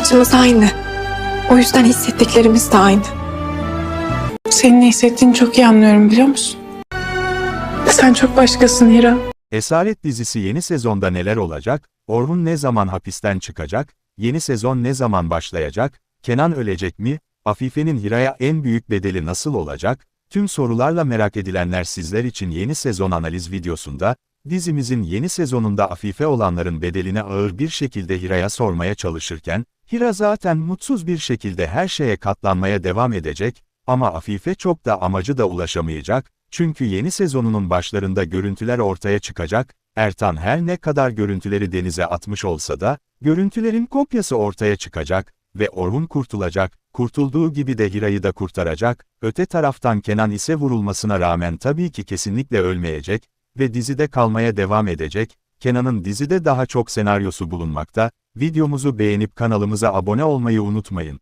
Acımız aynı. O yüzden hissettiklerimiz de aynı. Senin ne hissettiğini çok iyi anlıyorum biliyor musun? Sen çok başkasın Hira. Esaret dizisi yeni sezonda neler olacak? Orhun ne zaman hapisten çıkacak? Yeni sezon ne zaman başlayacak? Kenan ölecek mi? Afife'nin Hira'ya en büyük bedeli nasıl olacak? Tüm sorularla merak edilenler sizler için yeni sezon analiz videosunda, dizimizin yeni sezonunda Afife olanların bedelini ağır bir şekilde Hira'ya sormaya çalışırken, Hira zaten mutsuz bir şekilde her şeye katlanmaya devam edecek, ama Afife çok da amacı da ulaşamayacak, çünkü yeni sezonunun başlarında görüntüler ortaya çıkacak, Ertan her ne kadar görüntüleri denize atmış olsa da, görüntülerin kopyası ortaya çıkacak ve Orhun kurtulacak, kurtulduğu gibi de Hira'yı da kurtaracak, öte taraftan Kenan ise vurulmasına rağmen tabii ki kesinlikle ölmeyecek ve dizide kalmaya devam edecek, Kenan'ın dizide daha çok senaryosu bulunmakta, videomuzu beğenip kanalımıza abone olmayı unutmayın.